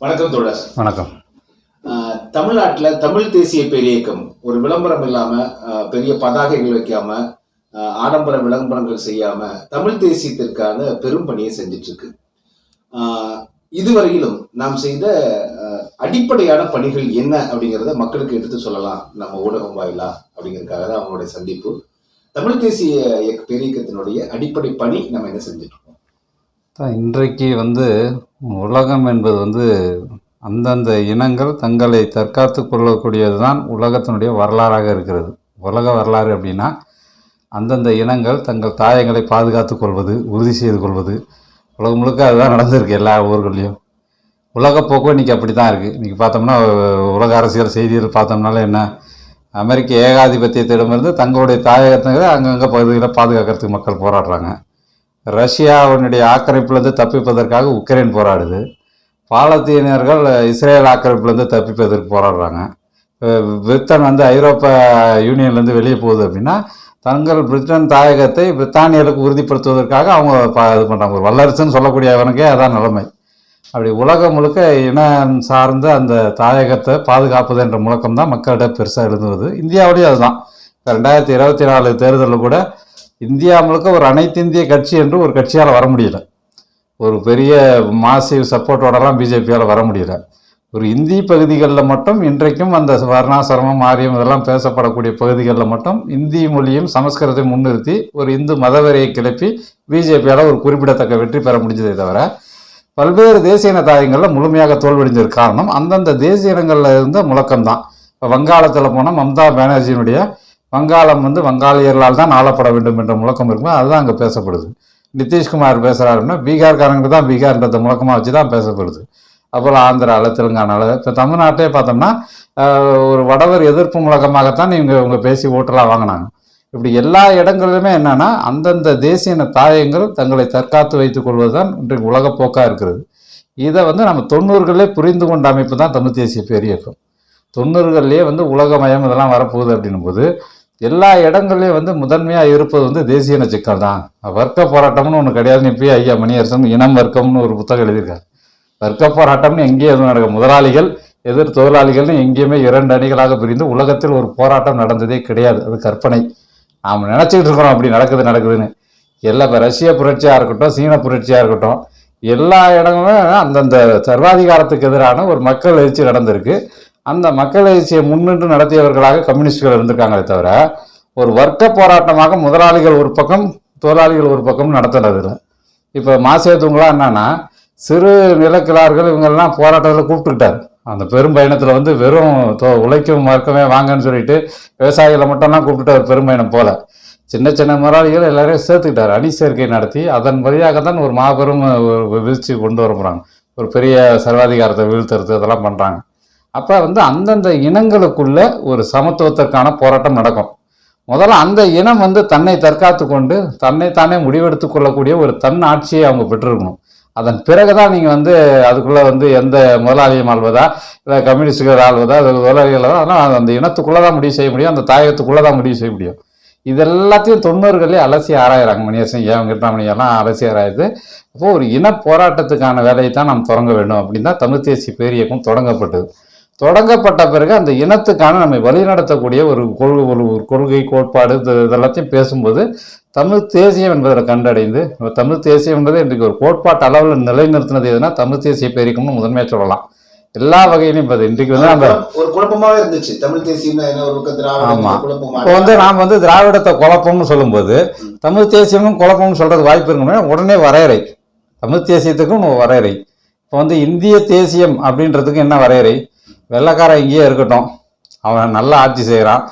வணக்கம் தோழர். வணக்கம். தமிழ்நாட்டுல தமிழ் தேசிய பேரியக்கம் ஒரு விளம்பரம் இல்லாம ஆஹ் பெரிய பதாகைகள் வைக்காம ஆடம்பர விளம்பரங்கள் செய்யாம தமிழ் தேசியத்திற்கான பெரும் பணியை செஞ்சுட்டு இருக்கு இதுவரையிலும் நாம் செய்த அடிப்படையான பணிகள் என்ன அப்படிங்கிறத மக்களுக்கு எடுத்து சொல்லலாம் நம்ம ஊடகம் வாயிலா அப்படிங்கிறதுக்காக தான் அவங்களுடைய சந்திப்பு. தமிழ் தேசிய இயக்க பேரியக்கத்தினுடைய அடிப்படை பணி நம்ம என்ன செஞ்சுட்டு இருக்கோம் தான் இன்றைக்கு வந்து உலகம் என்பது வந்து அந்தந்த இனங்கள் தங்களை தற்காத்து கொள்ளக்கூடியது தான் உலகத்தினுடைய வரலாறாக இருக்கிறது. உலக வரலாறு அப்படின்னா அந்தந்த இனங்கள் தங்கள் தாயங்களை பாதுகாத்து கொள்வது உறுதி செய்து கொள்வது. உலகம் முழுக்க அதுதான் நடந்திருக்கு எல்லா ஊர்கள்லையும். உலகப்போக்கும் இன்றைக்கி அப்படி தான் இருக்குது இன்றைக்கி பார்த்தோம்னா உலக அரசியல் செய்திகள் பார்த்தோம்னால என்ன? அமெரிக்க ஏகாதிபத்தியத்திடமிருந்து தங்களுடைய தாயகத்தை அங்கங்கே பகுதிகளை பாதுகாக்கிறதுக்கு மக்கள் போராடுறாங்க. ரஷ்யாவினுடைய ஆக்கிரமிப்பிலிருந்து தப்பிப்பதற்காக உக்ரைன் போராடுது. பாலத்தீனியர்கள் இஸ்ரேல் ஆக்கிரமிப்பிலிருந்து தப்பிப்பதற்கு போராடுறாங்க. பிரிட்டன் வந்து ஐரோப்பா யூனியன்லேருந்து வெளியே போகுது அப்படின்னா தங்கள் பிரிட்டன் தாயகத்தை பிரித்தானியர்களுக்கு உறுதிப்படுத்துவதற்காக அவங்க இது பண்ணுறாங்க ஒரு வல்லரசுன்னு சொல்லக்கூடியவனுக்கே அதான் நிலைமை. அப்படி உலகம் முழுக்க இனம் சார்ந்த அந்த தாயகத்தை பாதுகாப்பது என்ற முழக்கம் தான் மக்களிடம் பெருசாக எழுந்துவது. இந்தியாவிலேயும் அதுதான். ரெண்டாயிரத்தி இருபத்தி நாலு தேர்தலில் கூட இந்தியா முழுக்க ஒரு அனைத்து இந்திய கட்சி என்று ஒரு கட்சியால் வர முடியல. ஒரு பெரிய மாசிவ் சப்போர்ட்டோடலாம் பிஜேபியால் வர முடியல. ஒரு இந்தி பகுதிகளில் மட்டும் இன்றைக்கும் அந்த வர்ணாசிரமம் ஆரியம் இதெல்லாம் பேசப்படக்கூடிய பகுதிகளில் மட்டும் இந்தி மொழியும் சமஸ்கிருதத்தையும் முன்னிறுத்தி ஒரு இந்து மதவெறியை கிளப்பி பிஜேபியால் ஒரு குறிப்பிடத்தக்க வெற்றி பெற முடிஞ்சதே தவிர பல்வேறு தேசிய இன தாயங்களில் முழுமையாக தோல்வடைஞ்சது காரணம் அந்தந்த தேசிய இனங்களில் இருந்த முழக்கம்தான். இப்போ வங்காளத்தில் போனால் மம்தா பானர்ஜியினுடைய வங்காளம் வந்து வங்காளியர்களால் தான் ஆளப்பட வேண்டும் என்ற முழக்கம் இருக்குமோ? அதுதான் அங்கே பேசப்படுது. நிதிஷ்குமார் பேசுகிறாருன்னா பீகார்காரங்க தான் பீகார்ன்றத முழக்கமாக வச்சு தான் பேசப்படுது அப்புறம் ஆந்திராவில் தெலுங்கானாவில் இப்போ தமிழ்நாட்டே பார்த்தோம்னா ஒரு வடவர் எதிர்ப்பு முழக்கமாகத்தான் இவங்க இவங்க பேசி ஓட்டலாக வாங்கினாங்க. இப்படி எல்லா இடங்களிலுமே என்னன்னா அந்தந்த தேசிய தாயங்கள் தங்களை தற்காத்து வைத்துக் கொள்வதுதான் இன்றைக்கு உலகப்போக்காக இருக்கிறது. இதை வந்து நம்ம தொண்ணூறுகளே புரிந்து கொண்ட அமைப்பு தான் தமிழ் தேசிய பேரியக்கம். தொண்ணூறுகள்லேயே வந்து உலகமயம் இதெல்லாம் வரப்போகுது அப்படின்னும் போது எல்லா இடங்கள்லையும் வந்து முதன்மையாக இருப்பது வந்து தேசிய நச்சுக்கள் தான். வர்க்க போராட்டம்னு ஒன்று கிடையாதுன்னு இப்பயே ஐயா மணியரசன் இனம் வர்க்கம்னு ஒரு புத்தகம் எழுதியிருக்காரு. வர்க்க போராட்டம்னு எங்கேயும் எதுவும் நடக்கும் முதலாளிகள் எதிர் தொழிலாளிகள்னு எங்கேயுமே இரண்டு அணிகளாக பிரிந்து உலகத்தில் ஒரு போராட்டம் நடந்ததே கிடையாது. அது கற்பனை. நாம் நினச்சிக்கிட்டு இருக்கிறோம். அப்படி நடக்குது நடக்குதுன்னு. எல்லா இப்போ ரஷ்ய புரட்சியாக இருக்கட்டும் சீன புரட்சியாக இருக்கட்டும் எல்லா இடங்களும் அந்தந்த சர்வாதிகாரத்துக்கு எதிரான ஒரு மக்கள் எழுச்சி நடந்திருக்கு. அந்த மக்கள் எழுச்சியை முன்னின்று நடத்தியவர்களாக கம்யூனிஸ்டுகள் இருந்திருக்காங்களே தவிர ஒரு வர்க்க போராட்டமாக முதலாளிகள் ஒரு பக்கம் தொழிலாளிகள் ஒரு பக்கம் நடத்துனதில்லை இப்போ மாசேதுங்களாம் என்னன்னா சிறு நிலக்கிழார்கள் இவங்கெல்லாம் போராட்டத்தில் கூப்பிட்டுக்கிட்டார். அந்த பெரும் பயணத்தில் வந்து வெறும் தொ- உழைக்கும் மறக்கவே வாங்கன்னு சொல்லிட்டு விவசாயிகளை மட்டும்லாம் கூப்பிட்டுட்டு அவர் பெரும் பயணம் போல. சின்ன சின்ன முதலாளிகள் எல்லாரையும் சேர்த்துக்கிட்டார். அணி சேர்க்கை நடத்தி அதன் வழியாக தான் ஒரு மாபெரும் வீழ்ச்சி கொண்டு வர போகிறாங்க ஒரு பெரிய சர்வாதிகாரத்தை வீழ்த்துறது அதெல்லாம் பண்ணுறாங்க அப்போ வந்து அந்தந்த இனங்களுக்குள்ள ஒரு சமத்துவத்திற்கான போராட்டம் நடக்கும். முதல்ல அந்த இனம் வந்து தன்னை தற்காத்து கொண்டு தன்னை தானே முடிவெடுத்து கொள்ளக்கூடிய ஒரு தன் ஆட்சியை அவங்க பெற்றிருக்கணும். அதன் பிறகுதான் நீங்கள் வந்து அதுக்குள்ளே வந்து எந்த முதலாளியம் ஆள்வதா இல்லை கம்யூனிஸ்டுகள் ஆள்வதா அது முதலாளிகள் அதெல்லாம் அந்த இனத்துக்குள்ளே தான் முடிவு செய்ய முடியும் அந்த தாயகத்துக்குள்ளே தான் முடிவு செய்ய முடியும். இது எல்லாத்தையும் தொண்ணூறுகளே அலசி ஆராயிறாங்க மணியரசன் ஏன் கிருஷ்ணாமணி எல்லாம் அலசி ஆராயுது அப்போது ஒரு இன போராட்டத்துக்கான வேலையை தான் நாம் தொடங்க வேண்டும் அப்படின்னு தான் தமிழ் தேசிய பேரியக்கம் தொடங்கப்பட்டது. தொடங்கப்பட்ட பிறகு அந்த இனத்துக்கான நம்மை வழிநடத்தக்கூடிய ஒரு கொள்கை ஒரு ஒரு கொள்கை கோட்பாடு இது இதெல்லாத்தையும் பேசும்போது தமிழ் தேசியம் என்பதை கண்டடைந்து தமிழ் தேசியம் என்பது இன்றைக்கு ஒரு கோட்பாட்டு அளவில் நிலைநிறுத்தினது எதுனா தமிழ் தேசிய பேரியக்கம்னு முதன்மையாக சொல்லலாம். எல்லா வகையிலும் இப்போ இன்றைக்கு வந்து அந்த ஒரு குழப்பமாவே இருந்துச்சு. தமிழ் தேசியம் ஆமா. இப்போ வந்து நாம் வந்து திராவிடத்தை குழப்பம்னு சொல்லும்போது தமிழ் தேசியமும் குழப்பம்னு சொல்றது வாய்ப்பு இருக்குமே உடனே வரையறை. தமிழ் தேசியத்துக்கும் வரையறை. இப்போ வந்து இந்திய தேசியம் அப்படின்றதுக்கு என்ன வரையறை? வெள்ளைக்காரன் இங்கேயே இருக்கட்டும். அவன் நல்லா ஆட்சி செய்கிறான்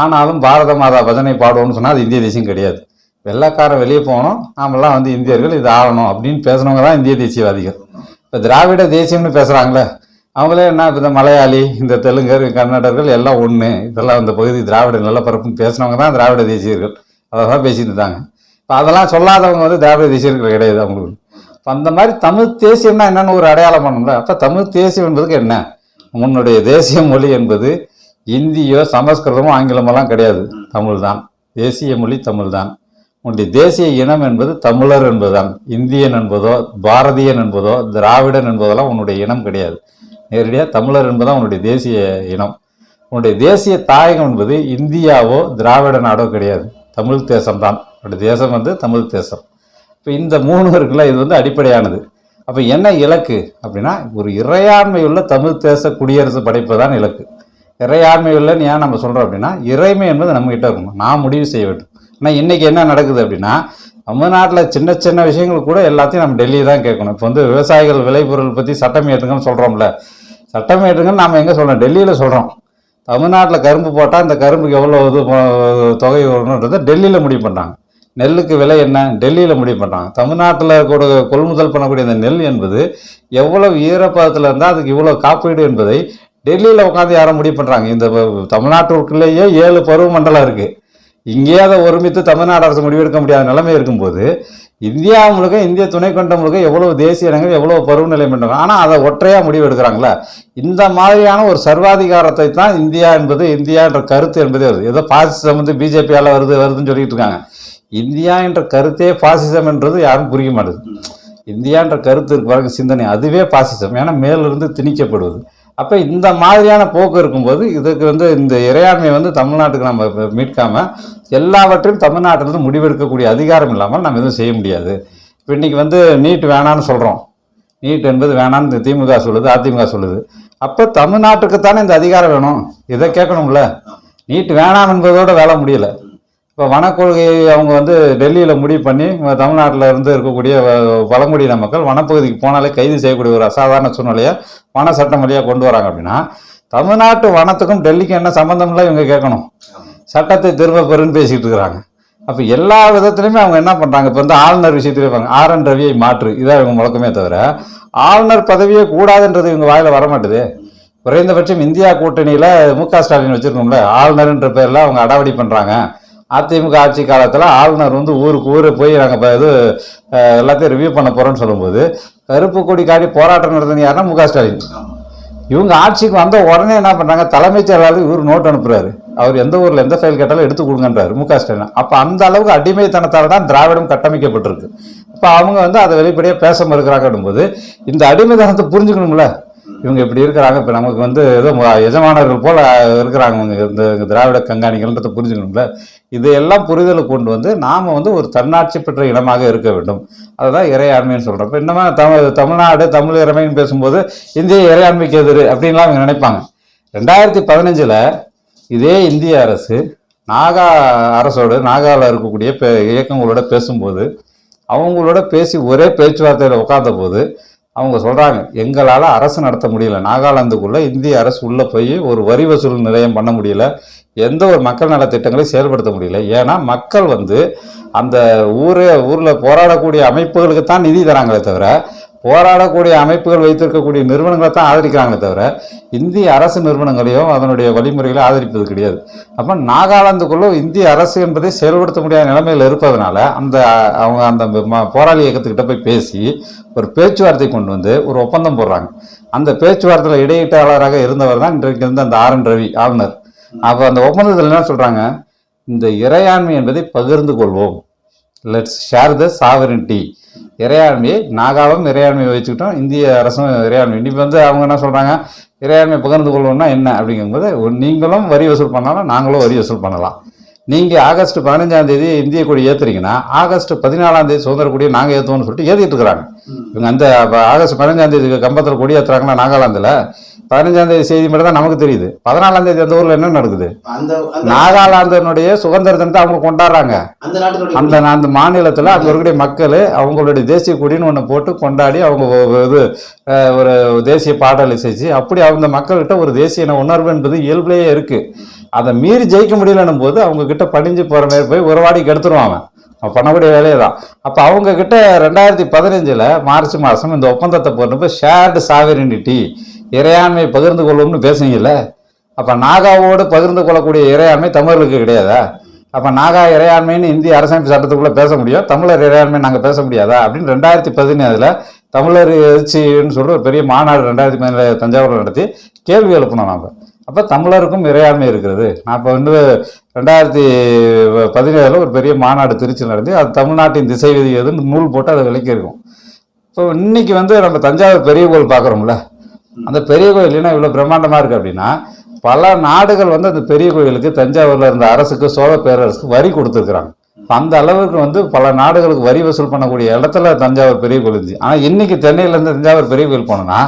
ஆனாலும் பாரத மாதா பஜனை பாடுவோம்னு சொன்னால் அது இந்திய தேசியம் கிடையாது. வெள்ளைக்காரன் வெளியே போகணும். நாமெல்லாம் வந்து இந்தியர்கள் இது ஆகணும் அப்படின்னு பேசுனவங்க தான் இந்திய தேசியவாதிகள். இப்போ திராவிட தேசியம்னு பேசுகிறாங்களே அவங்களே என்ன இப்போ இந்த மலையாளி இந்த தெலுங்கர் கன்னடர்கள் எல்லாம் ஒன்று இதெல்லாம் இந்த பகுதி திராவிட நிலப்பரப்புன்னு பேசுனவங்க தான் திராவிட தேசியர்கள். அதை தான் பேசிட்டு இருந்தாங்க. இப்போ அதெல்லாம் சொல்லாதவங்க வந்து திராவிட தேசியர்கள் கிடையாது அவங்களுக்கு. இப்போ அந்த மாதிரி தமிழ் தேசியம்னா என்னென்னு ஒரு அடையாளம் பண்ணணும்ல அப்போ தமிழ் தேசியம் என்பதுக்கு என்ன? உன்னுடைய தேசிய மொழி என்பது இந்தியோ சமஸ்கிருதமோ ஆங்கிலமெல்லாம் கிடையாது. தமிழ் தான் தேசிய மொழி தமிழ் தான் உன்னுடைய தேசிய இனம் என்பது தமிழர் என்பதுதான். இந்தியன் என்பதோ பாரதியன் என்பதோ திராவிடன் என்பதெல்லாம் உன்னுடைய இனம் கிடையாது. நேரடியாக தமிழர் என்பதுதான் உன்னுடைய தேசிய இனம். உன்னுடைய தேசிய தாயகம் என்பது இந்தியாவோ திராவிட நாடோ கிடையாது. தமிழ் தேசம்தான். உன்னுடைய தேசம் வந்து தமிழ் தேசம். இப்போ இந்த மூணு இருக்குல்ல இது வந்து அடிப்படையானது. அப்போ என்ன இலக்கு அப்படின்னா ஒரு இறையாண்மை உள்ள தமிழ் தேச குடியரசு படைப்பு தான் இலக்கு. இறையாண்மையுள்ளன்னு ஏன் நம்ம சொல்கிறோம் அப்படின்னா இறைமை என்பது நம்மகிட்ட இருக்கணும். நான் முடிவு செய்ய வேண்டும். ஆனால் இன்றைக்கி என்ன நடக்குது அப்படின்னா தமிழ்நாட்டில் சின்ன சின்ன விஷயங்கள் கூட எல்லாத்தையும் நம்ம டெல்லி தான் கேட்கணும். இப்போ வந்து விவசாயிகள் விளைபொருள் பற்றி சட்டம் ஏற்றுங்கன்னு சொல்கிறோம்ல சட்டம் ஏற்றுங்கன்னு நம்ம எங்கே சொல்கிறோம் டெல்லியில் சொல்கிறோம் தமிழ்நாட்டில் கரும்பு போட்டால் இந்த கரும்புக்கு எவ்வளோ இது தொகை வரணுன்றதை டெல்லியில் முடிவு பண்ணுறாங்க நெல்லுக்கு விலை என்ன? டெல்லியில் முடிவு பண்ணுறாங்க தமிழ்நாட்டில் கூட கொள்முதல் பண்ணக்கூடிய இந்த நெல் என்பது எவ்வளவு ஈரப்பதத்தில் இருந்தால் அதுக்கு இவ்வளோ காப்பீடு என்பதை டெல்லியில் உட்காந்து யாரும் முடிவு பண்ணுறாங்க இந்த தமிழ்நாட்டிற்குள்ளேயே ஏழு பருவ மண்டலம் இருக்குது இங்கேயே அதை ஒருமித்து தமிழ்நாடு அரசு முடிவெடுக்க முடியாத நிலைமை இருக்கும்போது இந்தியா முழுக்க இந்திய துணை கண்டம் முழுக்க எவ்வளோ தேசிய இடங்கள் எவ்வளோ பருவநிலை மண்டலம் ஆனால் அதை ஒற்றையாக முடிவெடுக்கிறாங்களா. இந்த மாதிரியான ஒரு சர்வாதிகாரத்தை தான் இந்தியா என்பது இந்தியா என்ற கருத்து என்பதே வருது. ஏதோ பாசிசம் வந்து பிஜேபியால் வருது வருதுன்னு சொல்லிட்டு இருக்காங்க. இந்தியா என்ற கருத்தே பாசிசம் என்றது யாரும் புரிய மாட்டேது. இந்தியா என்ற கருத்து இருக்கு பாருங்க சிந்தனை. அதுவே பாசிசம் ஏன்னா மேலிருந்து திணிக்கப்படுவது. அப்போ இந்த மாதிரியான போக்கு இருக்கும்போது இதுக்கு வந்து இந்த இறையாண்மை வந்து தமிழ்நாட்டுக்கு நம்ம மீட்காமல் எல்லாவற்றையும் தமிழ்நாட்டிலிருந்து முடிவெடுக்கக்கூடிய அதிகாரம் இல்லாமல் நம்ம எதுவும் செய்ய முடியாது. இப்போ இன்றைக்கி வந்து நீட் வேணான்னு சொல்கிறோம் நீட் என்பது வேணான்னு திமுக சொல்லுது அதிமுக சொல்லுது. அப்போ தமிழ்நாட்டுக்கு தானே இந்த அதிகாரம் வேணும்? இதை கேட்கணும்ல. நீட் வேணாம் என்பதோட வேலை முடியலை. இப்போ வனக்கொள்கையை அவங்க வந்து டெல்லியில் முடிவு பண்ணி தமிழ்நாட்டில் இருந்து இருக்கக்கூடிய வ- பழங்குடியின மக்கள் வனப்பகுதிக்கு போனாலே கைது செய்யக்கூடிய ஒரு அசாதாரண சூழ்நிலையை வன சட்டம் வழியாக கொண்டு வராங்க அப்படின்னா தமிழ்நாட்டு வனத்துக்கும் டெல்லிக்கும் என்ன சம்மந்தம்லாம் இவங்க கேட்கணும். சட்டத்தை திரும்ப பெறுன்னு பேசிகிட்டு இருக்கிறாங்க. அப்போ எல்லா விதத்துலையுமே அவங்க என்ன பண்ணுறாங்க இப்போ வந்து ஆளுநர் விஷயத்துல இருப்பாங்க ஆர் என் ரவியை மாற்று. இதான் இவங்க முழக்கமே தவிர ஆளுநர் பதவியே கூடாதுன்றது இவங்க வாயில் வர மாட்டுது குறைந்தபட்சம் இந்தியா கூட்டணியில் மு க ஸ்டாலின் வச்சுருக்கோம்ல ஆளுநர்ன்ற பேரில் அவங்க அடாவடி பண்ணுறாங்க அதிமுக ஆட்சி காலத்தில் ஆளுநர் வந்து ஊருக்கு ஊர் போய் நாங்கள் இது எல்லாத்தையும் ரிவ்யூ பண்ண போகிறோம்னு சொல்லும்போது கருப்பு கொடி காட்டி போராட்டம் நடந்தது யாருன்னா முக ஸ்டாலின். இவங்க ஆட்சிக்கு வந்த உடனே என்ன பண்ணுறாங்க தலைமைச் செயலாளர் இவர் நோட் அனுப்புறாரு. அவர் எந்த ஊரில் எந்த ஃபைல் கேட்டாலும் எடுத்து கொடுங்கன்றாரு மு க ஸ்டாலின். அப்போ அந்த அளவுக்கு அடிமைத்தனத்தால் தான் திராவிடம் கட்டமைக்கப்பட்டிருக்கு. இப்போ அவங்க வந்து அதை வெளிப்படையாக பேச மறுக்கிறாங்கன்னும் போது இந்த அடிமைத்தனத்தை புரிஞ்சுக்கணும்ல. இவங்க இப்படி இருக்கிறாங்க இப்போ நமக்கு வந்து ஏதோ எஜமானர்கள் போல இருக்கிறாங்க இவங்க. இந்த திராவிட கண்காணிகள்ன்றத புரிஞ்சுக்கணும்ல? இதையெல்லாம் புரிதலுக்கு கொண்டு வந்து நாம வந்து ஒரு தன்னாட்சி பெற்ற இனமாக இருக்க வேண்டும். அதுதான் இறையாண்மைன்னு சொல்கிறோம் இப்போ இன்னமா தமிழ் தமிழ்நாடு தமிழ் இறைமைன்னு பேசும்போது இந்திய இறையாண்மைக்கு எதிர் அப்படின்லாம் அவங்க நினைப்பாங்க. ரெண்டாயிரத்தி பதினஞ்சில் இதே இந்திய அரசு நாகா அரசோடு நாகாவில் இருக்கக்கூடிய பே- இயக்கங்களோட பேசும்போது அவங்களோட பேசி ஒரே பேச்சுவார்த்தையில் உட்கார்ந்த போது அவங்க சொல்கிறாங்க எங்களால் அரசு நடத்த முடியல. நாகாலாந்துக்குள்ளே இந்திய அரசு உள்ளே போய் ஒரு வரி வசூல் நிலையம் பண்ண முடியல. எந்த ஒரு மக்கள் நலத்திட்டங்களையும் செயல்படுத்த முடியல. ஏன்னா மக்கள் வந்து அந்த ஊரே ஊரில் போராடக்கூடிய அமைப்புகளுக்கு தான் நிதி தராங்களே தவிர போராடக்கூடிய அமைப்புகள் வைத்திருக்கக்கூடிய நிறுவனங்களை தான் ஆதரிக்கிறாங்களே தவிர இந்திய அரசு நிறுவனங்களையும் அதனுடைய வழிமுறைகளை ஆதரிப்பது கிடையாது. அப்போ நாகாலாந்துக்குள்ளே இந்திய அரசு என்பதை செயல்படுத்த முடியாத நிலைமையில் இருப்பதனால அந்த அவங்க அந்த போராளி இயக்கத்துக்கிட்ட போய் பேசி ஒரு பேச்சுவார்த்தை கொண்டு வந்து ஒரு ஒப்பந்தம் போடுறாங்க. அந்த பேச்சுவார்த்தையில் இடையீட்டாளராக இருந்தவர் தான் இன்றைக்கு இருந்த அந்த ஆர் என் ரவி ஆளுநர். அப்போ அந்த ஒப்பந்தத்தில் என்ன சொல்கிறாங்க இந்த இறையாண்மை என்பதை பகிர்ந்து கொள்வோம். லெட்ஸ் ஷேர் த சாவரின்டி இறையாண்மையை நாகாவும் இறையாண்மையை வச்சுக்கிட்டோம். இந்திய அரசும் இறையாண்மை. இப்போ வந்து அவங்க என்ன சொல்றாங்க? இறையாண்மை பகிர்ந்து கொள்வோம்னா என்ன அப்படிங்கும்போது நீங்களும் வரி வசூல் பண்ணலாம் நாங்களும் வரி வசூல் பண்ணலாம். நீங்க ஆகஸ்ட் பதினஞ்சாம் தேதி இந்திய கொடி ஏத்துறீங்கன்னா ஆகஸ்ட் பதினாலாம் தேதி சுதந்திர கொடியை நாங்க ஏத்துவோம்னு சொல்லிட்டு ஏத்திட்டு இருக்கிறாங்க. இவங்க அந்த ஆகஸ்ட் பதினஞ்சாம் தேதி கம்பத்தில் கொடி ஏத்துறாங்களா நாகாலாந்துல பதினஞ்சாம் தேதி செய்தி மட்டும் தான் நமக்கு தெரியுது. பதினாலாம் தேதி அந்த ஊர்ல என்ன நடக்குது? நாகாலாந்தினுடைய சுதந்திர தினத்தை அவங்க கொண்டாடுறாங்க. அந்த அந்த மாநிலத்தில் அங்கே இருக்கக்கூடிய மக்கள் அவங்களுடைய தேசிய கொடின்னு ஒன்று போட்டு கொண்டாடி அவங்க இது ஒரு தேசிய பாடலை செஞ்சு அப்படி அந்த மக்கள்கிட்ட ஒரு தேசிய உணர்வு என்பது இயல்புலேயே இருக்கு. அதை மீறி ஜெயிக்க முடியலன்னும் போது அவங்க கிட்ட பணிஞ்சு போற மாதிரி போய் உறவாடி கெடுத்துருவான் அவன். பண்ணக்கூடிய வேலையை தான். அப்போ அவங்க கிட்ட ரெண்டாயிரத்தி பதினஞ்சில் மார்ச் மாதம் இந்த ஒப்பந்தத்தை போட்டப்போ ஷேர்டு சாவரினிட்டி இறையாண்மை பகிர்ந்து கொள்வோம்னு பேசுனீங்கல்ல? அப்போ நாகாவோடு பகிர்ந்து கொள்ளக்கூடிய இறையாண்மை தமிழர்களுக்கு கிடையாதா? அப்போ நாகா இறையாண்மைன்னு இந்திய அரசமைப்பு சட்டத்துக்குள்ளே பேச முடியும். தமிழர் இறையாண்மை நாங்கள் பேச முடியாதா? அப்படின்னு ரெண்டாயிரத்தி பதினேழில் தமிழர் எழுச்சின்னு சொல்லிட்டு ஒரு பெரிய மாநாடு ரெண்டாயிரத்தி பதினேழு தஞ்சாவூரில் நடத்தி கேள்வி எழுப்பணும் நாம். அப்போ தமிழருக்கும் இறையாண்மை இருக்கிறது. நான் இப்போ வந்து ரெண்டாயிரத்தி பதினேழில் ஒரு பெரிய மாநாடு திருச்சி நடந்து அது தமிழ்நாட்டின் திசை விதி எதுன்னு நூல் போட்டு அதை விளக்கியிருக்கோம். இப்போ இன்னைக்கு வந்து நம்ம தஞ்சாவூர் பெரிய கோயில் பார்க்குறோம்ல. அந்த பெரிய கோயில் என்ன இவ்வளோ பிரம்மாண்டமாக இருக்குது அப்படின்னா பல நாடுகள் வந்து அந்த பெரிய கோயிலுக்கு தஞ்சாவூரில் இருந்த அரசுக்கு சோழ பேரரசுக்கு வரி கொடுத்துருக்குறாங்க. அந்த அளவுக்கு வந்து பல நாடுகளுக்கு வரி வசூல் பண்ணக்கூடிய இடத்துல தஞ்சாவூர் பெரிய கோயில் இருந்துச்சு. ஆனால் இன்னைக்கு சென்னையிலேருந்து தஞ்சாவூர் பெரிய கோயில் போனோம்னா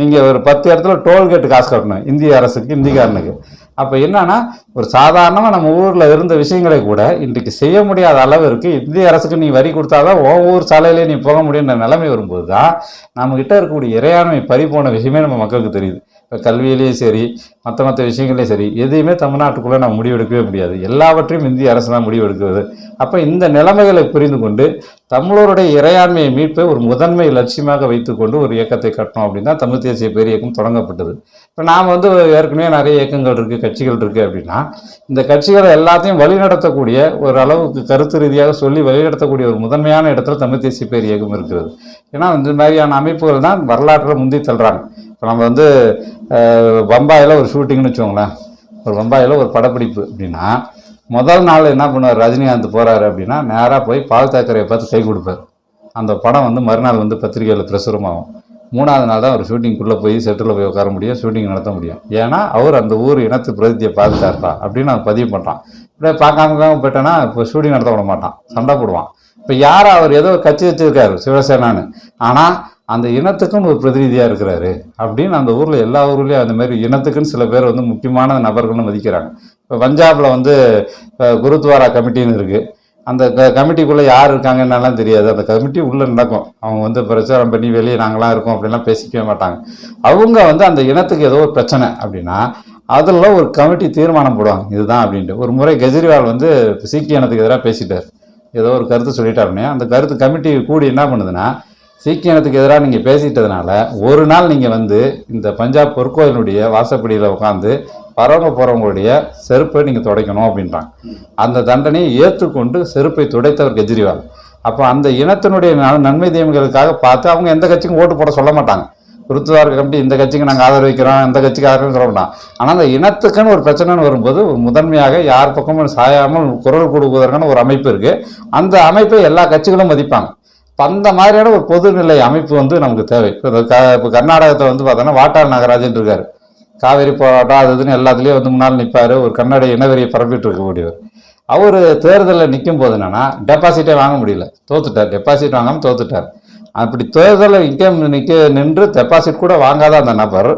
நீங்கள் ஒரு பத்து இடத்துல டோல்கேட் காசு கட்டணும் இந்திய அரசுக்கு இந்திக்காரனுக்கு. அப்போ என்னன்னா ஒரு சாதாரணமாக நம்ம ஊரில் இருந்த விஷயங்களை கூட இன்றைக்கு செய்ய முடியாத அளவிற்கு இந்திய அரசுக்கு நீ வரி கொடுத்தாதான் உன் ஊர் சாலையிலே நீ போக முடியுன்ற நிலைமை வரும்போது தான் நம்மக்கிட்ட இருக்கக்கூடிய இறையாண்மை பறி போன விஷயமே நம்ம மக்களுக்கு தெரியுது. இப்போ கல்வியிலையும் சரி மற்ற மற்ற விஷயங்களையும் சரி எதையுமே தமிழ்நாட்டுக்குள்ளே நம்ம முடிவெடுக்கவே முடியாது. எல்லாவற்றையும் இந்திய அரசு தான் முடிவெடுக்கிறது. அப்போ இந்த நிலைமைகளை புரிந்து கொண்டு தமிழருடைய இறையாண்மையை மீட்பை ஒரு முதன்மை லட்சியமாக வைத்துக்கொண்டு ஒரு இயக்கத்தை கட்டணும் அப்படின்னு தான் தமிழ் தேசிய பேர் இயக்கம் தொடங்கப்பட்டது. இப்போ நாம் வந்து ஏற்கனவே நிறைய இயக்கங்கள் இருக்குது கட்சிகள் இருக்குது அப்படின்னா இந்த கட்சிகளை எல்லாத்தையும் வழிநடத்தக்கூடிய ஒரு அளவுக்கு கருத்து ரீதியாக சொல்லி வழிநடத்தக்கூடிய ஒரு முதன்மையான இடத்துல தமிழ் தேசிய பேர் இயக்கம் இருக்கிறது. ஏன்னா இந்த மாதிரியான அமைப்புகள் தான் வரலாற்றில் முந்தி தள்ளுறாங்க. இப்போ நம்ம வந்து பம்பாயில் ஒரு ஷூட்டிங்னு வச்சுக்கோங்களேன். ஒரு பம்பாயில் ஒரு படப்பிடிப்பு அப்படின்னா முதல் நாள் என்ன பண்ணுவார்? ரஜினிகாந்த் போகிறாரு அப்படின்னா நேராக போய் பால் தாக்கரையை பார்த்து கை கொடுப்பார். அந்த படம் வந்து மறுநாள் வந்து பத்திரிகையில் பிரசுரமாகும் மூணாவது நாள் தான் ஒரு ஷூட்டிங்குள்ளே போய் செட்டில் போய் உட்கார முடியும் ஷூட்டிங் நடத்த முடியும். ஏன்னா அவர் அந்த ஊர் இனத்து பிரதித்தியை பார்த்துட்டாருப்பா அப்படின்னு அவன் பதிவு பண்ணுறான் இப்படியே பார்க்காம போயிட்டேன்னா இப்போ ஷூட்டிங் நடத்த விட மாட்டான். சண்டை போடுவான். இப்போ யார் அவர்? ஏதோ கட்சி வச்சுருக்காரு சிவசேனான்னு. ஆனால் அந்த இனத்துக்கும் ஒரு பிரதிநிதியாக இருக்கிறாரு அப்படின்னு அந்த ஊரில் எல்லா ஊர்லேயும் அந்த மாதிரி இனத்துக்குன்னு சில பேர் வந்து முக்கியமான நபர்கள்னு மதிக்கிறாங்க. இப்போ பஞ்சாபில் வந்து குருத்வாரா கமிட்டின்னு இருக்குது அந்த க கமிட்டிக்குள்ளே யார் இருக்காங்கன்னெல்லாம் தெரியாது. அந்த கமிட்டி உள்ளே நடக்கும். அவங்க வந்து பிரச்சாரம் பண்ணி வெளியே நாங்களாம் இருக்கோம் அப்படிலாம் பேசிக்கவே மாட்டாங்க. அவங்க வந்து அந்த இனத்துக்கு ஏதோ ஒரு பிரச்சனை அப்படின்னா அதில் ஒரு கமிட்டி தீர்மானம் போடுவாங்க. இதுதான் அப்படின்ட்டு. ஒரு முறை கெஜ்ரிவால் வந்து சீக்கிய இனத்துக்கு எதிராக பேசிட்டார். ஏதோ ஒரு கருத்து சொல்லிட்டாருனே அந்த கருத்து கமிட்டி கூடி என்ன பண்ணுதுன்னா சீக்கிய இனத்துக்கு எதிராக நீங்கள் பேசிட்டதுனால ஒரு நாள் நீங்கள் வந்து இந்த பஞ்சாப் பொற்கோயிலுடைய வாசப்படியில் உட்காந்து வரவங்க போகிறவங்களுடைய செருப்பை நீங்கள் துடைக்கணும் அப்படின்றாங்க. அந்த தண்டனையை ஏற்றுக்கொண்டு செருப்பை துடைத்தவர் கெஜ்ரிவால். அப்போ அந்த இனத்தினுடைய நன்மை தீமைகளுக்காக பார்த்து அவங்க எந்த கட்சிக்கும் ஓட்டு போட சொல்ல மாட்டாங்க. குருத்துவார் கமிட்டி இந்த கட்சிக்கு நாங்கள் ஆதரவு வைக்கிறோம் இந்த கட்சிக்கு ஆதரவு சொல்ல மாட்டோம் ஆனால் அந்த இனத்துக்குன்னு ஒரு பிரச்சனைன்னு வரும்போது முதன்மையாக யார் பக்கமும் சாயாமல் குரல் கொடுப்பதற்கான ஒரு அமைப்பு இருக்குது அந்த அமைப்பை எல்லா கட்சிகளும் மதிப்பாங்க. அந்த மாதிரியான ஒரு பொதுநிலை அமைப்பு வந்து நமக்கு தேவை. இப்போ க இப்போ கர்நாடகத்தை வந்து பார்த்தோன்னா வாட்டாள் நாகராஜன் இருக்கார். காவேரி போராட்டம் அது இதுன்னு எல்லாத்துலேயும் வந்து முன்னால் நிற்பார் ஒரு கன்னட இனவெறியை பரப்பிட்டு இருக்கக்கூடியவர். அவர் தேர்தலில் நிற்கும் போது என்னென்னா டெபாசிட்டே வாங்க முடியல. தோத்துட்டார். டெபாசிட் வாங்காமல் தோத்துட்டார். அப்படி தேர்தலில் நிற்க நிற்க நின்று டெபாசிட் கூட வாங்காத அந்த நபர்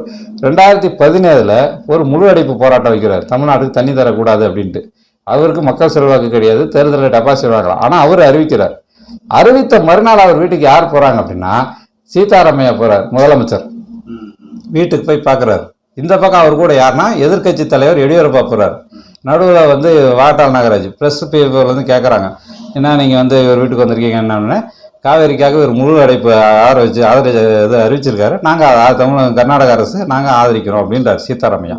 ரெண்டாயிரத்தி பதினேழில் ஒரு முழு அடைப்பு போராட்டம் வைக்கிறார். தமிழ்நாட்டுக்கு தண்ணி தரக்கூடாது அப்படின்ட்டு. அவருக்கு மக்கள் செல்வாக்கு கிடையாது. தேர்தலில் டெபாசிட் வாங்கலாம். ஆனால் அவர் அறிவிக்கிறார். அறிவித்த மறுநாள் அவர் வீட்டுக்கு யார் போகிறாங்க அப்படின்னா சீதாராமையா போகிறார் முதலமைச்சர். வீட்டுக்கு போய் பார்க்குறாரு. இந்த பக்கம் அவர் கூட யாருன்னா எதிர்க்கட்சி தலைவர் எடியூரப்பா போகிறார் நடுவில் வந்து வாட்டாள் நாகராஜ் ப்ரெஸ் பேப்பர் வந்து கேட்குறாங்க என்ன நீங்கள் வந்து இவர் வீட்டுக்கு வந்திருக்கீங்க? என்னன்னு. காவேரிக்காக ஒரு முழு அடைப்பு ஆதரிச்சு ஆதரி இது அறிவிச்சிருக்காரு. நாங்கள் தமிழ் கர்நாடக அரசு நாங்கள் ஆதரிக்கிறோம் அப்படின்றார் சீதாராமையா.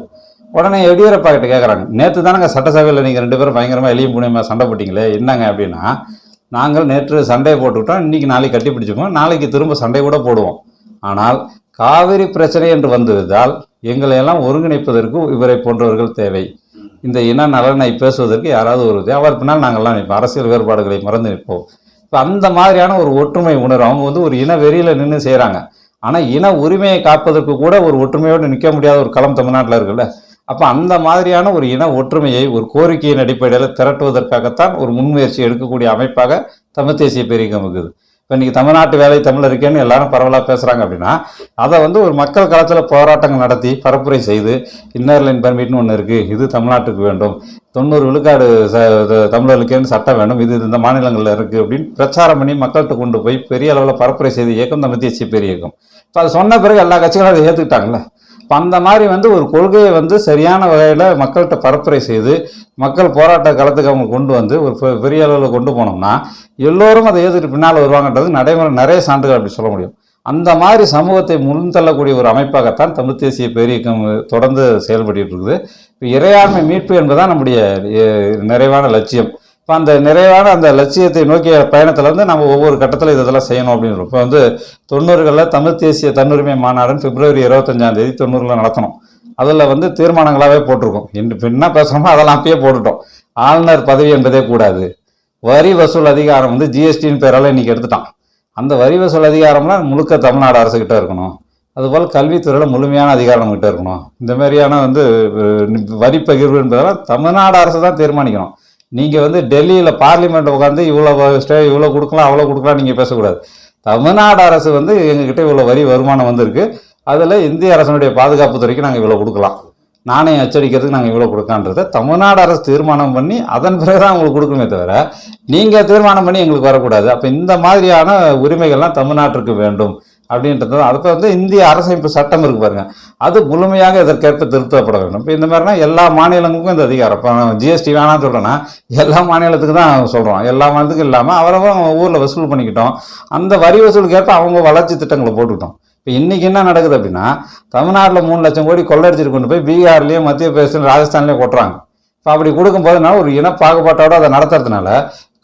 உடனே எடியூரப்பா கிட்ட கேட்குறாங்க நேற்று தானங்க சட்டசபையில் நீங்கள் ரெண்டு பேரும் பயங்கரமாக எளியும் புனியமாக சண்டை போட்டிங்களே என்னங்க? அப்படின்னா நாங்கள் நேற்று சண்டையை போட்டுவிட்டோம் இன்னைக்கு நாளைக்கு கட்டி பிடிச்சிப்போம் நாளைக்கு திரும்ப சண்டை கூட போடுவோம். ஆனால் காவிரி பிரச்சனை என்று வந்துவிட்டால் எங்களை எல்லாம் ஒருங்கிணைப்பதற்கு இவரை போன்றவர்கள் தேவை. இந்த இன நலனை பேசுவதற்கு யாராவது ஒரு தேவை. அவர் பின்னால் நாங்கள்லாம் நிற்போம் அரசியல் வேறுபாடுகளை மறந்து நிற்போம். இப்போ அந்த மாதிரியான ஒரு ஒற்றுமை உணர்வு அவங்க வந்து ஒரு இன வெறியில் நின்று செய்கிறாங்க ஆனால் இன உரிமையை காப்பதற்கு கூட ஒரு ஒற்றுமையோடு நிற்க முடியாத ஒரு களம் தமிழ்நாட்டில் இருக்குல்ல. அப்போ அந்த மாதிரியான ஒரு இன ஒற்றுமையை ஒரு கோரிக்கையின் அடிப்படையில் திரட்டுவதற்காகத்தான் ஒரு முன்முயற்சி எடுக்கக்கூடிய அமைப்பாக தமிழ் தேசிய பேரியக்கம் இருக்குது. இப்போ இன்னைக்கு தமிழ்நாட்டு வேலை தமிழ் இருக்கேன்னு எல்லாரும் பரவலாக பேசுகிறாங்க அப்படின்னா அதை வந்து ஒரு மக்கள் களத்தில் போராட்டங்கள் நடத்தி பரப்புரை செய்து இன்னர் லைன் பர்மிட்னு ஒன்று இருக்குது இது தமிழ்நாட்டுக்கு வேண்டும். தொண்ணூறு விழுக்காடு ச- தமிழர்களுக்கேன்னு சட்டம் வேண்டும். இது இந்த மாநிலங்களில் இருக்குது அப்படின்னு பிரச்சாரம் பண்ணி மக்கள்கிட்ட கொண்டு போய் பெரிய அளவில் பரப்புரை செய்து இயக்கம் தமிழ் தேசிய பேர் இயக்கம் இப்போ அது சொன்ன பிறகு எல்லா கட்சிகளும் அதை ஏற்றுக்கிட்டாங்களே அந்த மாதிரி வந்து ஒரு கொள்கையை வந்து சரியான வகையில் மக்கள்கிட்ட பரப்புரை செய்து மக்கள் போராட்ட களத்துக்கு அவங்க கொண்டு வந்து ஒரு பெ- பெரிய அளவில் கொண்டு போனோம்னா எல்லோரும் அதை ஏற்றுட்டு பின்னால் வருவாங்கன்றது நடைமுறை நிறைய சான்றுகள் அப்படி சொல்ல முடியும். அந்த மாதிரி சமூகத்தை முன்தள்ளக்கூடிய ஒரு அமைப்பாகத்தான் தமிழ் தேசிய பேரியக்கம் தொடர்ந்து செயல்பட்டு இருக்குது. இப்போ இறையாண்மை மீட்பு என்பதுதான் நம்முடைய நிறைவான லட்சியம். இப்போ அந்த நிறைவான அந்த லட்சியத்தை நோக்கிய பயணத்தில் வந்து நம்ம ஒவ்வொரு கட்டத்தில் இதெல்லாம் செய்யணும் அப்படின்னு இப்போ வந்து தொண்ணூறுகளில் தமிழ் தேசிய தன்னுரிமை மாநாடுன்னு பிப்ரவரி இருபத்தஞ்சாம் தேதி தொண்ணூறில் நடத்தணும். அதில் வந்து தீர்மானங்களாகவே போட்டிருக்கோம். இன்று இப்ப என்ன பேசுகிறோமோ அதெல்லாம் அப்பயே போட்டுட்டோம். ஆளுநர் பதவி என்பதே கூடாது. வரி வசூல் அதிகாரம் வந்து ஜிஎஸ்டின்னு பேரால் இன்னைக்கு எடுத்துட்டான். அந்த வரி வசூல் அதிகாரம்லாம் முழுக்க தமிழ்நாடு அரசுகிட்ட இருக்கணும். அதுபோல் கல்வித்துறையில் முழுமையான அதிகாரம் நம்மகிட்ட இருக்கணும். இந்த மாதிரியான வந்து வரி பகிர்வு என்பதெல்லாம் தமிழ்நாடு அரசு தான் தீர்மானிக்கணும். நீங்கள் வந்து டெல்லியில் பார்லிமெண்ட் உட்காந்து இவ்வளோ ஸ்டே இவ்வளோ கொடுக்கலாம் அவ்வளோ கொடுக்கலாம் நீங்கள் பேசக்கூடாது. தமிழ்நாடு அரசு வந்து எங்ககிட்ட இவ்வளோ வரி வருமானம் வந்திருக்கு. அதில் இந்திய அரசனுடைய பாதுகாப்பு துறைக்கு நாங்கள் இவ்வளோ கொடுக்கலாம். நாணயம் அச்சடிக்கிறதுக்கு நாங்கள் இவ்வளோ கொடுக்கான்றதை தமிழ்நாடு அரசு தீர்மானம் பண்ணி அதன் பிறகு தான் உங்களுக்கு கொடுக்கணுமே தவிர நீங்கள் தீர்மானம் பண்ணி எங்களுக்கு வரக்கூடாது. அப்போ இந்த மாதிரியான உரிமைகள்லாம் தமிழ்நாட்டிற்கு வேண்டும். அப்படின்றது தான். அதுக்கு வந்து இந்திய அரசமைப்பு சட்டம் இருக்கு பாருங்க. அது முழுமையாக இதற்கேற்ப திருத்தப்பட வேண்டும். இப்போ இந்த மாதிரினா எல்லா மாநிலங்களுக்கும் இந்த அதிகாரம். இப்போ ஜிஎஸ்டி வேணாம்னு சொல்கிறேன்னா எல்லா மாநிலத்துக்கு தான் சொல்கிறோம் எல்லா மாநிலத்துக்கும் இல்லாமல் அவரவங்க ஊரில் வசூல் பண்ணிக்கிட்டோம். அந்த வரி வசூலுக்கேற்ப அவங்க வளர்ச்சி திட்டங்களை போட்டுக்கிட்டோம். இப்போ இன்றைக்கி என்ன நடக்குது அப்படின்னா தமிழ்நாட்டில் மூணு லட்சம் கோடி கொள்ளடிச்சிட்டு கொண்டு போய் பீகார்லேயும் மத்திய பிரதேசம் ராஜஸ்தான்லேயும் கொட்டுறாங்க. இப்போ அப்படி கொடுக்கும்போதுனா ஒரு இன பாகுபாட்டோட அதை நடத்துறதுனால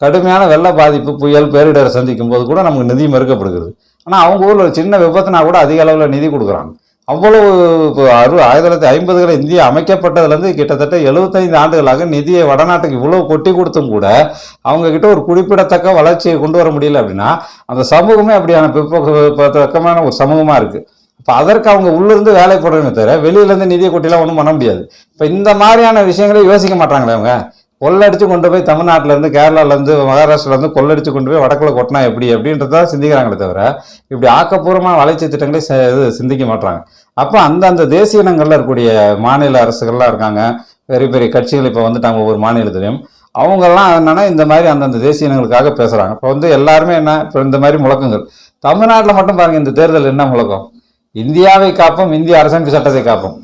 கடுமையான வெள்ள பாதிப்பு புயல் பேரிடரை சந்திக்கும் போது கூட நமக்கு நிதி மறுக்கப்படுகிறது. ஆனால் அவங்க ஊரில் ஒரு சின்ன விபத்துனா கூட அதிக அளவில் நிதி கொடுக்குறாங்க. அவ்வளவு இப்போ அறு ஆயிரத்தி தொள்ளாயிரத்தி ஐம்பதுகளில் இந்தியா அமைக்கப்பட்டதுலேருந்து கிட்டத்தட்ட எழுபத்தைந்து ஆண்டுகளாக நிதியை வடநாட்டுக்கு இவ்வளோ கொட்டி கொடுத்தும் கூட அவங்கக்கிட்ட ஒரு குறிப்பிடத்தக்க வளர்ச்சியை கொண்டு வர முடியல அப்படின்னா அந்த சமூகமே அப்படியான பிற்போக்கமான ஒரு சமூகமாக இருக்குது இப்போ அதற்கு அவங்க உள்ளிருந்து வேலை போடணுமே தவிர வெளியிலேருந்து நிதியை கொட்டிலாம் ஒன்றும் பண்ண முடியாது. இப்போ இந்த மாதிரியான விஷயங்களை யோசிக்க மாட்டாங்களே அவங்க? கொள்ளடிச்சு கொண்டு போய் தமிழ்நாட்டிலேருந்து கேரளாலேருந்து மகாராஷ்டிராலேருந்து கொள்ளடிச்சு கொண்டு போய் வடக்கில் கொட்டினா எப்படி? அப்படின்றத சிந்திக்கிறாங்களே தவிர இப்படி ஆக்கப்பூர்வமான வளர்ச்சி திட்டங்களை இது சிந்திக்க மாட்டாங்க அப்போ அந்தந்த தேசிய இனங்களில் இருக்கக்கூடிய மாநில அரசுகள்லாம் இருக்காங்க. பெரிய பெரிய கட்சிகள் இப்போ வந்துட்டாங்க ஒவ்வொரு மாநிலத்திலையும். அவங்கெல்லாம் என்னென்னா இந்த மாதிரி அந்தந்த தேசிய இனங்களுக்காக பேசுகிறாங்க இப்போ வந்து எல்லாருமே என்ன இப்போ இந்த மாதிரி முழக்கங்கள். தமிழ்நாட்டில் மட்டும் பாருங்கள் இந்த தேர்தல் என்ன முழக்கம்? இந்தியாவை காப்போம் இந்திய அரசமைப்பு சட்டத்தை காப்போம்.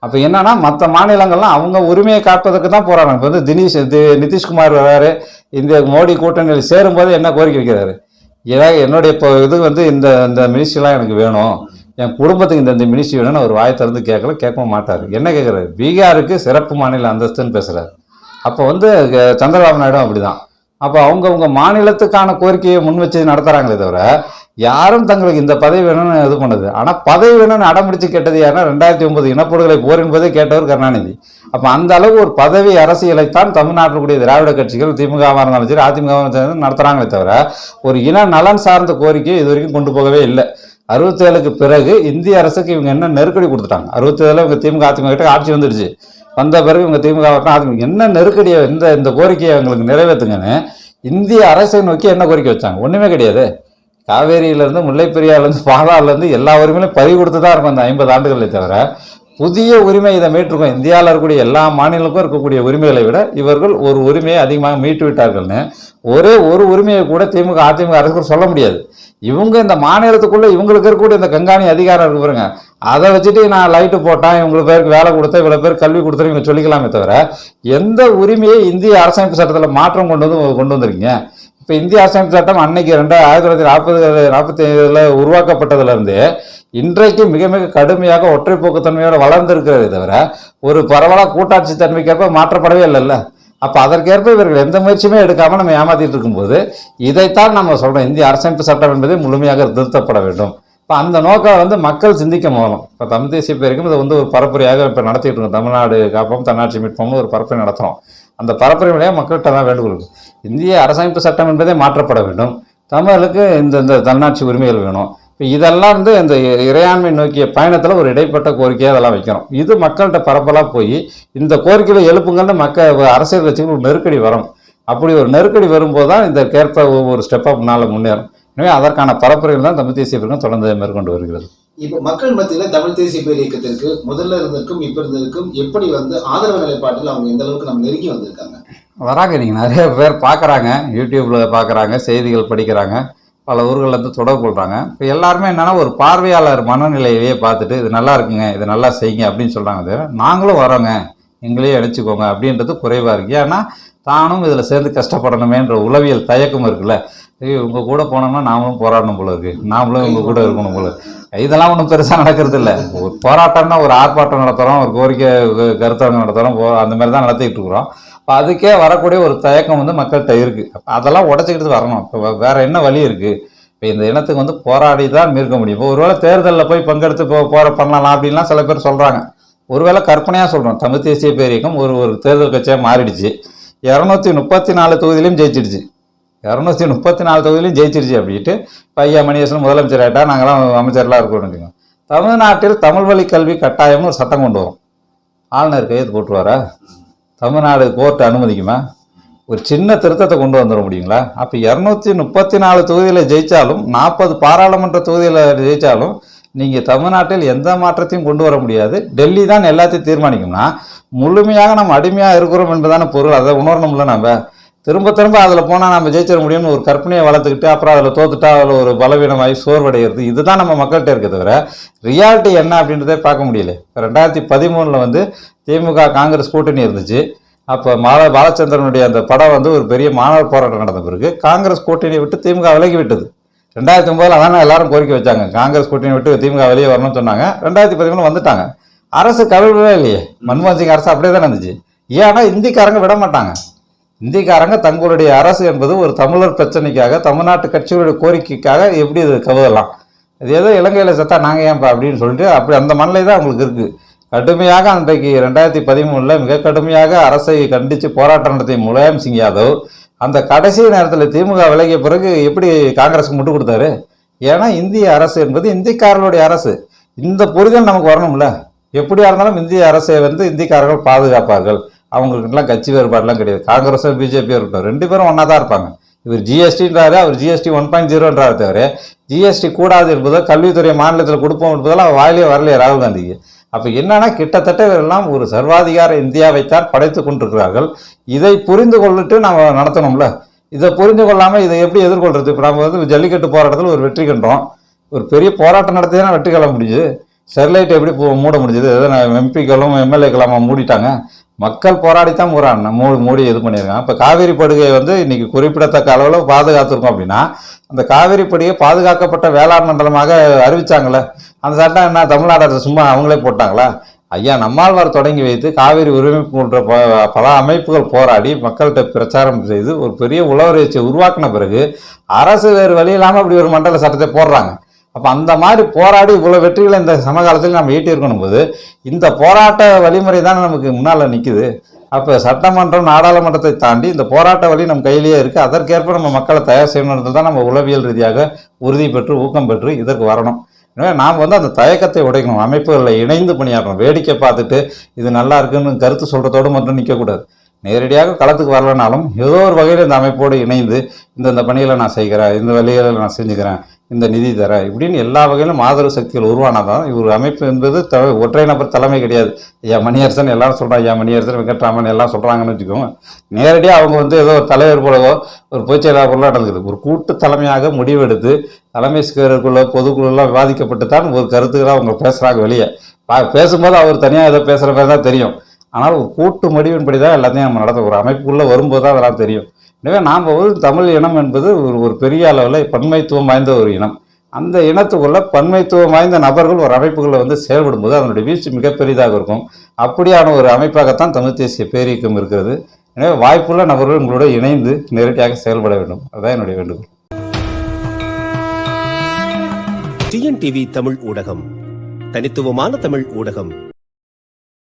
அப்போ என்னன்னா மற்ற மாநிலங்கள்லாம் அவங்க உரிமையை காப்பதற்கு தான் போறாங்க. இப்போ வந்து தினேஷ் தி- நிதிஷ்குமார் வராரு. இந்த மோடி கூட்டணியில் சேரும்போது என்ன கோரிக்கை வைக்கிறாரு? ஏதாவது என்னுடைய இப்போ இது வந்து இந்த இந்த மினிஸ்ட்ரிலாம் எனக்கு வேணும். என் குடும்பத்துக்கு இந்த இந்த மினிஸ்ட்ரி வேணும்னு அவர் வாயை திறந்து கேட்கல கேட்க மாட்டார். என்ன கேட்குறாரு? பீகாருக்கு சிறப்பு மாநில அந்தஸ்துன்னு பேசுகிறார் அப்போ வந்து சந்திரபாபு நாயுடு அப்படிதான். அப்போ அவங்கவுங்க மாநிலத்துக்கான கோரிக்கையை முன் வச்சு நடத்துகிறாங்களே தவிர யாரும் தங்களுக்கு இந்த பதவி வேணும்னு இது பண்ணுது. ஆனால் பதவி வேணும்னு அடம்பிடிச்சு கேட்டது யாருன்னா ரெண்டாயிரத்தி ஒன்பது இனப்படுகொலை போர் என்பதே கேட்டவர் கருணாநிதி. அப்போ அந்த அளவு ஒரு பதவி அரசியலைத்தான் தமிழ்நாட்டில் கூடிய திராவிட கட்சிகள் திமுகவாக இருந்தாலும் சரி அதிமுகவாக இருந்தாலும் நடத்துகிறாங்களே தவிர ஒரு இன நலன் சார்ந்த கோரிக்கையை இது வரைக்கும் கொண்டு போகவே இல்லை. அறுபத்தேழுக்கு பிறகு இந்திய அரசுக்கு இவங்க என்ன நெருக்கடி கொடுத்துட்டாங்க? அறுபத்தேழுல இவங்க திமுக அதிமுக கிட்ட ஆட்சி வந்துடுச்சு. வந்த பிறகு இவங்க திமுக வட்டம் என்ன நெருக்கடியை இந்த இந்த கோரிக்கையை எங்களுக்கு நிறைவேற்றுங்கன்னு இந்திய அரசை நோக்கி என்ன கோரிக்கை வச்சாங்க? ஒன்றுமே கிடையாது. காவேரியிலேருந்து முல்லைப்பெரியார்லேருந்து பாலாறுலேருந்து எல்லா உரிமையிலும் பறி கொடுத்து தான் இருக்கும் அந்த ஐம்பது ஆண்டுகளை தவிர புதிய உரிமை இதை மீட்டிருக்கோம். இந்தியாவில் இருக்கக்கூடிய எல்லா மாநிலங்களுக்கும் இருக்கக்கூடிய உரிமைகளை விட இவர்கள் ஒரு உரிமையை அதிகமாக மீட்டு விட்டார்கள்னு ஒரே ஒரு உரிமையை கூட திமுக அதிமுக அரசுகள் சொல்ல முடியாது. இவங்க இந்த மாநிலத்துக்குள்ளே இவங்களுக்கு இருக்கக்கூடிய இந்த கண்காணி அதிகாரம் இருக்கு பாருங்க. அதை வச்சுட்டு நான் லைட்டு போட்டேன் இவங்களுக்கு பேருக்கு வேலை கொடுத்தேன் இவ்வளோ பேர் கல்வி கொடுத்தேன் இவங்க சொல்லிக்கலாமே தவிர எந்த உரிமையை இந்திய அரசமைப்பு சட்டத்தில் மாற்றம் கொண்டு வந்து கொண்டு வந்திருக்கீங்க? இப்போ இந்திய அரசமைப்பு சட்டம் அன்னைக்கு ரெண்டு ஆயிரத்தி தொள்ளாயிரத்தி நாற்பது நாற்பத்தி ஏழில் உருவாக்கப்பட்டதுலேருந்து இன்றைக்கு மிக மிக கடுமையாக ஒற்றை வளர்ந்துருக்கிறதே தவிர ஒரு பரவலாக கூட்டாட்சி தன்மைக்கேற்ப மாற்றப்படவே இல்லைல்ல. அப்போ அதற்கேற்ப இவர்கள் எந்த முயற்சியுமே எடுக்காமல் நம்ம ஏமாத்திட்டு இருக்கும்போது இதைத்தான் நம்ம சொல்கிறோம் இந்திய அரசமைப்பு சட்டம் என்பதை முழுமையாக திருத்தப்பட வேண்டும். இப்போ அந்த நோக்கம் வந்து மக்கள் சிந்திக்க மூலம் இப்போ தமிழ் தேசிய பேருக்கும் இதை வந்து ஒரு பரப்புரையாக இப்போ நடத்திட்டு இருக்கோம். தமிழ்நாடு காப்போம் தன்னாட்சி மீட்போம்னு ஒரு பரப்புரை நடத்துகிறோம் அந்த பரப்புரை வழியாக மக்கள்கிட்ட தான் வேண்டுகோள் இருக்கு. இந்திய அரசமைப்பு சட்டம் என்பதே மாற்றப்பட வேண்டும். தமிழுக்கு இந்த இந்த தன்னாட்சி உரிமைகள் வேணும். இப்போ இதெல்லாம் வந்து இந்த இறையாண்மை நோக்கிய பயணத்தில் ஒரு இடைப்பட்ட கோரிக்கையாக அதெல்லாம் வைக்கிறோம் இது மக்கள்கிட்ட பரப்பலாக போய் இந்த கோரிக்கையை எழுப்புங்கன்னு மக்கள் அரசியல் கட்சிகள் ஒரு நெருக்கடி வரும். அப்படி ஒரு நெருக்கடி வரும்போது தான் இதற்கேற்ப ஒவ்வொரு ஸ்டெப்பாக முன்னால் முன்னேறும். எனவே அதற்கான பரப்புரைகள் தான் தமிழ் தேசிய பிரிவும் தொடர்ந்து மேற்கொண்டு வருகிறது. இப்போ மக்கள் மத்தியில தமிழ் தேசிய பேர் இயக்கத்திற்கு முதல்ல இருந்திருக்கும் இப்ப இருந்திருக்கும் எப்படி வந்து ஆதரவு நிலைப்பாட்டில் அவங்க எந்த அளவுக்கு நம்ம நெருங்கி வந்திருக்காங்க? வராங்க நீங்கள் நிறைய பேர் பார்க்குறாங்க யூடியூப்பில் பார்க்குறாங்க செய்திகள் படிக்கிறாங்க. பல ஊர்களில் இருந்து தொடர்பு கொள்கிறாங்க இப்போ எல்லாருமே என்னென்னா ஒரு பார்வையாளர் மனநிலையிலேயே பார்த்துட்டு இது நல்லா இருக்குங்க இது நல்லா செய்யுங்க அப்படின்னு சொல்கிறாங்க தவிர நாங்களும் வரோங்க எங்களையும் அடிச்சுக்கோங்க அப்படின்றது குறைவாக இருக்குது ஏன்னா தானும் இதில் சேர்ந்து கஷ்டப்படணுமேன்ற உளவியல் தயக்கம் இருக்குல்ல. ஐயோ உங்கள் கூட போனோம்னா நாமளும் போராடணும் போல இருக்கு. நாமளும் இவங்க கூட இருக்கணும் போல இதெல்லாம் ஒன்றும் பெருசாக நடக்கிறது இல்லை. ஒரு போராட்டம்னா ஒரு ஆர்ப்பாட்டம் நடத்துகிறோம் ஒரு கோரிக்கை கருத்தரங்கம் நடத்துகிறோம் நடத்துகிறோம் அந்த மாதிரி தான் நடத்திக்கிட்டு இருக்கிறோம். இப்போ அதுக்கே வரக்கூடிய ஒரு தயக்கம் வந்து மக்கள்கிட்ட இருக்குது அதெல்லாம் உடச்சிக்கிட்டு வரணும். இப்போ வேறு என்ன வழி இருக்குது இப்போ இந்த இனத்துக்கு வந்து போராடி தான் மீட்க முடியும். இப்போ ஒருவேளை தேர்தலில் போய் பங்கெடுத்து போ போகிற பண்ணலாம் அப்படின்லாம் சில பேர் சொல்கிறாங்க ஒருவேளை கற்பனையாக சொல்கிறோம் தமிழ் தேசிய பேரியக்கம் ஒரு ஒரு தேர்தல் கட்சியாக மாறிடுச்சு. இரநூத்தி முப்பத்தி நாலு தொகுதியிலையும் ஜெயிச்சிடுச்சு. இரநூத்தி முப்பத்தி நாலு தொகுதியிலையும் ஜெயிச்சிருச்சு அப்படின்ட்டு பையா மணியரசன் முதலமைச்சர் ஆகிட்டா நாங்களாம் அமைச்சர்லாம் இருக்கணும் தமிழ்நாட்டில் தமிழ் வழி கல்வி கட்டாயம்னு ஒரு சட்டம் கொண்டு வரும். ஆளுநர் கையெழுத்து போட்டுருவாரா? தமிழ்நாடு கோர்ட் அனுமதிக்குமா? ஒரு சின்ன திருத்தத்தை கொண்டு வந்துட முடியுங்களா? அப்போ இரநூத்தி முப்பத்தி நாலு தொகுதியில் ஜெயித்தாலும் நாற்பது பாராளுமன்ற தொகுதியில் ஜெயித்தாலும் நீங்கள் தமிழ்நாட்டில் எந்த மாற்றத்தையும் கொண்டு வர முடியாது. டெல்லி தான் எல்லாத்தையும் தீர்மானிக்கும்னா முழுமையாக நம்ம அடிமையாக இருக்கிறோம் என்பதான பொருள். அதை உணரணும்ல நம்ம. திரும்ப திரும்ப அதில் போனால் நம்ம ஜெயிச்சிட முடியும்னு ஒரு கற்பனையை வளர்த்துக்கிட்டு அப்புறம் அதில் தோத்துட்டா அதில் ஒரு பலவீனமாகி சோர்வடைகிறது இதுதான் நம்ம மக்கள்கிட்ட இருக்க தவிர ரியாலிட்டி என்ன அப்படின்றதே பார்க்க முடியல. இப்போ ரெண்டாயிரத்தி பதிமூணில் வந்து திமுக காங்கிரஸ் கூட்டணி இருந்துச்சு. அப்போ மால பாலச்சந்திரனுடைய அந்த படம் வந்து ஒரு பெரிய மாணவர் போராட்டம் நடந்த பிறகு காங்கிரஸ் கூட்டணியை விட்டு திமுக விலகி விட்டது. ரெண்டாயிரத்தி ஒம்போதில் அதானே எல்லாரும் கோரிக்கை வச்சாங்க. காங்கிரஸ் கூட்டணி விட்டு திமுக வெளியே வரணும்னு சொன்னாங்க. ரெண்டாயிரத்தி பதிமூணு வந்துட்டாங்க. அரசு கவிழ்வே இல்லையே. மன்மோகன் சிங் அரசு அப்படியே தான் இருந்துச்சு ஏன்னா இந்திக்காரங்க விட மாட்டாங்க. இந்திக்காரங்க தங்களுடைய அரசு என்பது ஒரு தமிழர் பிரச்சனைக்காக தமிழ்நாட்டு கட்சிகளுடைய கோரிக்கைக்காக எப்படி இது கவுதலாம் இது ஏதோ இலங்கையில் செத்தா நாங்கள் ஏன்ப்பா அப்படின்னு சொல்லிட்டு அப்படி அந்த மனநிலை தான் அவங்களுக்கு இருக்குது கடுமையாக அன்றைக்கு ரெண்டாயிரத்தி பதிமூணில் மிக கடுமையாக அரசை கண்டித்து போராட்டம் நடத்திய முலாயம் சிங் யாதவ் அந்த கடைசி நேரத்தில் திமுக விலகிய பிறகு எப்படி காங்கிரஸுக்கு முட்டு கொடுத்தாரு? ஏன்னா இந்திய அரசு என்பது இந்திக்காரர்களுடைய அரசு. இந்த புரிதல் நமக்கு வரணும்ல. எப்படியா இருந்தாலும் இந்திய அரசை வந்து இந்திக்காரர்கள் பாதுகாப்பார்கள். அவங்களுக்குலாம் கட்சி வேறுபாடுலாம் கிடையாது. காங்கிரஸும் பிஜேபியும் இருக்கட்டும். ரெண்டு பேரும் ஒன்றா தான் இருப்பாங்க. இவர் ஜிஎஸ்டின்றாரு அவர் ஜிஎஸ்டி ஒன் பாயிண்ட் ஜீரோன்றாரு தவிர ஜிஎஸ்டி கூடாது என்பதோ கல்வித்துறை மாநிலத்தில் கொடுப்போம் என்பதெல்லாம் வாயிலே வரலையே ராகுல் காந்திக்கு. அப்போ என்னன்னா கிட்டத்தட்ட இவரெல்லாம் ஒரு சர்வாதிகார இந்தியாவைத்தான் படைத்து கொண்டிருக்கிறார்கள். இதை புரிந்து கொள்ளிட்டு நம்ம நடத்தணும்ல. இதை புரிந்து கொள்ளாமல் இதை எப்படி எதிர்கொள்றது? இப்போ நம்ம வந்து ஜல்லிக்கட்டு போராட்டத்தில் ஒரு வெற்றி கண்டோம். ஒரு பெரிய போராட்டம் நடத்தி தானே வெற்றி கொள்ள முடியுது ஸ்டெர்லைட் எப்படி போ- மூட முடிஞ்சது? எதனா எம்பிக்களும் எம்எல்ஏக்கெல்லாம் மூடிட்டாங்க. மக்கள் போராடித்தான் மூறாங்க மூடி மூடி இது பண்ணியிருக்காங்க. இப்போ காவேரி படுகையை வந்து இன்றைக்கி குறிப்பிடத்தக்க அளவில் பாதுகாத்துருக்கோம் அப்படின்னா அந்த காவேரி படுகை பாதுகாக்கப்பட்ட வேளாண் மண்டலமாக அறிவித்தாங்களே அந்த சட்டம் என்ன தமிழ்நாடு அரசு சும்மா அவங்களே போட்டாங்களா? ஐயா நம்மாழ்வார் தொடங்கி வைத்து காவிரி உரிமை போன்ற ப- பல அமைப்புகள் போராடி மக்கள்கிட்ட பிரச்சாரம் செய்து ஒரு பெரிய உளவரட்சியை உருவாக்கின பிறகு அரசு வேறு வழி இல்லாமல் அப்படி ஒரு மண்டல சட்டத்தை போடுறாங்க. அப்போ அந்த மாதிரி போராடி இவ்வளோ வெற்றிகளை இந்த சமகாலத்தில் நம்ம ஈட்டியிருக்கணும் போது இந்த போராட்ட வழிமுறை தான் நமக்கு முன்னால் நிற்குது அப்போ சட்டமன்றம் நாடாளுமன்றத்தை தாண்டி இந்த போராட்ட வழி நம்ம கையிலேயே இருக்குது அதற்கேற்ப நம்ம மக்களை தயார் செய்யணுன்றது தான் நம்ம உளவியல் ரீதியாக உறுதி பெற்று ஊக்கம் பெற்று இதற்கு வரணும். எனவே நாம் வந்து அந்த தயக்கத்தை உடைக்கணும். அமைப்புகளில் இணைந்து பணியாற்றணும். வேடிக்கை பார்த்துட்டு இது நல்லா இருக்குன்னு கருத்து சொல்கிறதோடு மட்டும் நிற்கக்கூடாது நேரடியாக களத்துக்கு வரலனாலும் ஏதோ ஒரு வகையில் இந்த அமைப்போடு இணைந்து இந்த இந்த பணிகளை நான் செய்கிறேன் இந்த வழிகளை நான் செஞ்சுக்கிறேன் இந்த நிதி தர. இப்படின்னு எல்லா வகையிலும் ஆதரவு சக்திகள் உருவானாதான் இவர் அமைப்பு என்பது த ஒற்றை நபர் தலைமை கிடையாது. ஐயா மணியரசன் எல்லாரும் சொல்கிறாங்க ஐயா மணியரசன் வெங்கட்ராமன் எல்லாம் சொல்கிறாங்கன்னு வச்சுக்கோங்க. நேரடியாக அவங்க வந்து ஏதோ ஒரு தலைவர் போலவோ ஒரு பொதுச் செயலாளர் போல நடந்துக்குது. ஒரு கூட்டு தலைமையாக முடிவெடுத்து தலைமை செயலருக்குள்ள பொதுக்குழுலாம் விவாதிக்கப்பட்டு தான் ஒரு கருத்துக்களை அவங்க பேசுகிறாங்க வெளியே. பா- பேசும்போது அவர் தனியாக ஏதோ பேசுகிற மாதிரி தான் தெரியும். ஆனால் ஒரு கூட்டு முடிவின்படி தான் எல்லாத்தையும் நம்ம நடத்த ஒரு அமைப்புக்குள்ளே வரும்போது தான் அதெல்லாம் தெரியும். எனவே நாம் வந்து தமிழ் இனம் என்பது ஒரு ஒரு பெரிய அளவில் பன்மைத்துவம் வாய்ந்த ஒரு இனம். அந்த இனத்துக்குள்ள பன்மைத்துவம் வாய்ந்த நபர்கள் ஒரு அமைப்புகளில் வந்து செயல்படும் போது அதனுடைய வீழ்ச்சி மிகப்பெரிதாக இருக்கும். அப்படியான ஒரு அமைப்பாகத்தான் தமிழ் தேசிய பேரியக்கம் இருக்கிறது. எனவே வாய்ப்புள்ள நபர்கள் உங்களோட இணைந்து நேரடியாக செயல்பட வேண்டும். அதுதான் என்னுடைய வேண்டுகோள். டிஎன்டிவி தமிழ் ஊடகம். தனித்துவமான தமிழ் ஊடகம்.